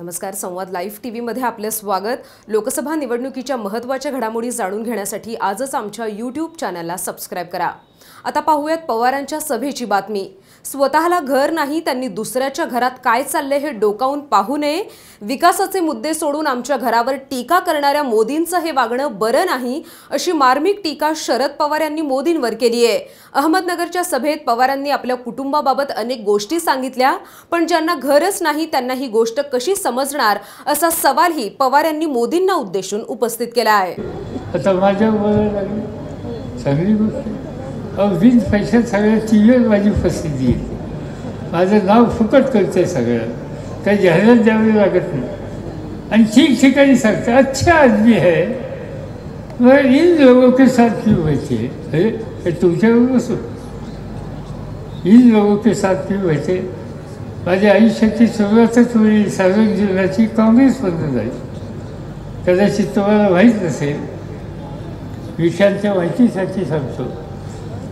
नमस्कार संवाद live T व्हीमध्ये आपले स्वागत. लोकसभा निवडणुकीच्या महत्त्वाच्या घडामोडी जाणून घेण्यासाठी आजच आमच्या यूट्यूब चॅनलला सबस्क्राईब करा. आता पाहूयात पवारांच्या सभेची बातमी. स्वतःला घर नाही त्यांनी दुसऱ्याच्या घरात काय चाललंय हे डोकावून पाहू नये. विकासाचे मुद्दे सोडून आमच्या घरावर टीका करणाऱ्या मोदींचं हे वागणं बरं नाही अशी मार्मिक टीका शरद पवार यांनी मोदींवर केली आहे. अहमदनगरच्या सभेत पवारांनी आपल्या कुटुंबाबाबत अनेक गोष्टी सांगितल्या पण ज्यांना घरच नाही त्यांना ही गोष्ट कशी समजणार असा सवालही पवार यांनी मोदींना उद्देशून उपस्थित केला आहे. आता अहो पैशात सगळ्या टी व्हीवर माझी प्रसिद्धी येते माझं नाव फुकट करते सगळं. काही जाहिरात द्यावी लागत नाही. आणि ठिकठिकाणी सांगते अच्छा आदमी है मगर इन लोगों के साथ क्यों बैठे अरे हे तुमच्यावर बसू. इन लोगों के साथ क्यों बैठे माझ्या आयुष्याची सुरुवातच वेळी सार्वजनिक जीवनाची काँग्रेसमधून झाली. कदाचित तुम्हाला माहीत नसेल. विषयांच्या माहितीसाठी सांगतो.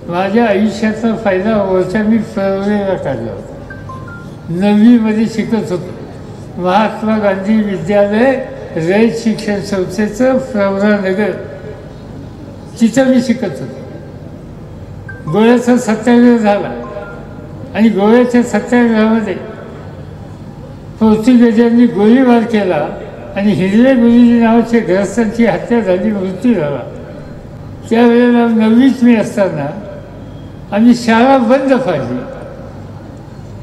माझ्या आयुष्याचा फायदा वरच्या मी प्रवरेला काढला होता. नववीमध्ये शिकत होतो. महात्मा गांधी विद्यालय रयत शिक्षण संस्थेचं प्रवरानगर तिथं मी शिकत होतो. गोव्याचा सत्याग्रह झाला आणि गोव्याच्या सत्याग्रहामध्ये पोर्तुगेजांनी गोळीबार केला आणि हिरवे गुरुजी नावाच्या ग्रस्तांची हत्या झाली मृत्यू झाला. त्यावेळेला नववीच मी असताना आम्ही शाळा बंद पाडली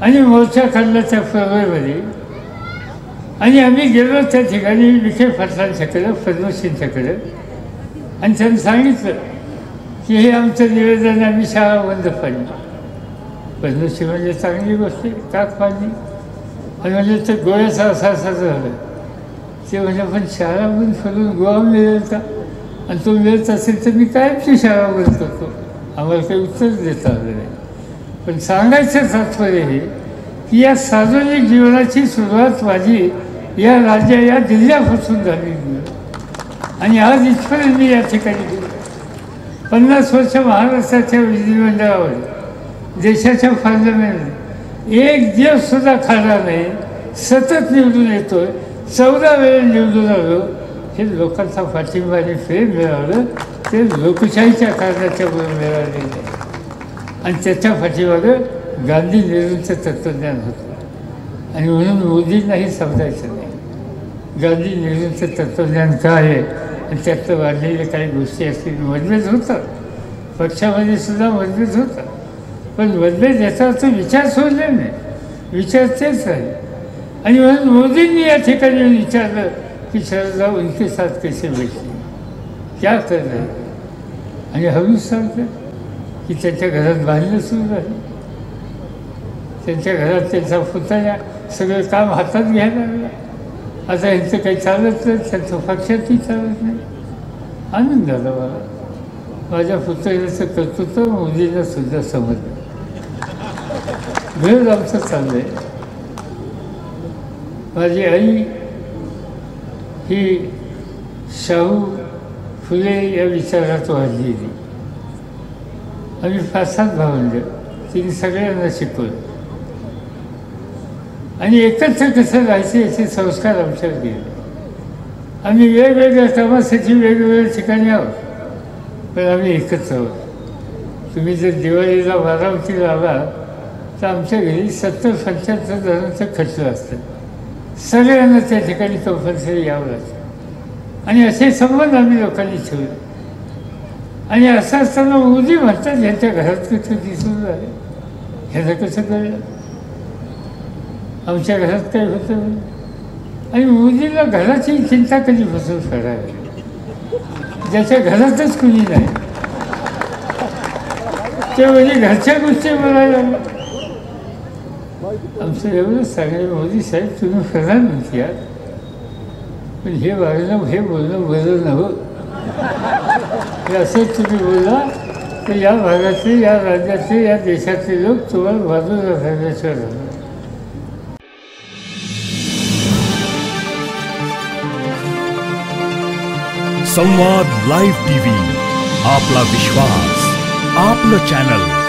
आणि मोर्चा काढला त्या फेब्रुवारीमध्ये आणि आम्ही गेलो त्या ठिकाणी विखे पाटलांच्याकडं फडणवीसींच्याकडं आणि त्यांनी सांगितलं की हे आमचं निवेदन आम्ही शाळा बंद पाडली फडणवीसी म्हणजे चांगली गोष्ट आहे काक पाडली आणि म्हणजे ते गोव्याचा असा असा झालं. ते म्हणजे पण शाळा बंद फिरून गोवा मिळेल का? आणि तो मिळत असेल तर मी कायमची शाळा बंद करतो. आम्हाला ते उत्तर देता आलं नाही पण सांगायचं तात्पर्य हे की या सार्वजनिक जीवनाची सुरुवात माझी या राज्या या जिल्ह्यापासून झालेली आणि आज इथपर्यंत मी या ठिकाणी गेलो. पन्नास वर्ष महाराष्ट्राच्या विधिमंडळावर देशाच्या पार्लमेंट एक दिवस सुद्धा खाला नाही. सतत निवडून येतोय. चौदा वेळा निवडून आलो. हे लोकांचा पाठिंबा आणि प्रेम मिळालं ते लोकशाहीच्या कारणाच्या मिळालेलं आहे आणि त्याच्या पाठीमागं गांधी नेहरूंचं तत्त्वज्ञान होतं। आणि म्हणून मोदींनाही समजायचं नाही गांधी नेहरूंचं तत्त्वज्ञान काय आहे आणि त्यातलं वाढलेल्या काही गोष्टी असतील मतभेद होतात पक्षामध्ये सुद्धा मतभेद होतात पण मतभेद याचा अर्थ विचार सोडले नाही विचार तेच आहे आणि म्हणून मोदींनी या ठिकाणी विचारलं की शरदराव उनके साथ कैसे बैठे क्या कर रहे आणि हळूच सांगतं की त्यांच्या घरात बांधलं सुरू झालं त्यांच्या घरात त्यांचा पुतळ्या सगळं काम हातात घ्यायला लागलं आता ह्यांचं काही चालत नाही त्यांचं पक्षातही चालत नाही। आनंद झाला मला माझ्या पुतळ्याचं कर्तृत्व मोदींना सुद्धा समजलं वेळ आमचं चाललं आहे माझी आई ही शाहू फुले या विचारात वाढलेली. आम्ही पाच सात भावंड तिने सगळ्यांना शिकवलं. आणि एकत्र कसं राहायचं याचे संस्कार आमच्यावर गेले. आम्ही वेगवेगळ्या कामासाठी वेगवेगळ्या ठिकाणी आहोत पण आम्ही एकत्र आहोत. तुम्ही जर दिवाळीला बारामतीला आला तर आमच्या घरी सत्तर पंच्याहत्तर जणांचं खर्च असतं. सगळ्यांना त्या ठिकाणी कंपल्सरी यावं लागतं आणि असे संबंध आम्ही लोकांनी ठेवले. आणि असं असताना उदी म्हणतात ह्यांच्या घरात कसं दिसून झालं ह्याचं कसं कळलं? आमच्या घरात काय होतं? आणि उदीला घराची चिंता कधी बसून करावी? ज्याच्या घरातच कुणी नाही. ते म्हणजे घरच्या गोष्टी बोलायला लागल्या. मोदी प्रधानमंत्री आहात पण हे। वागणं हे बोलणं तुम्ही तर या भागातले या या लोक तुम्हाला संवाद लाईव्ह टीव्ही आपला विश्वास, आपलं चॅनल।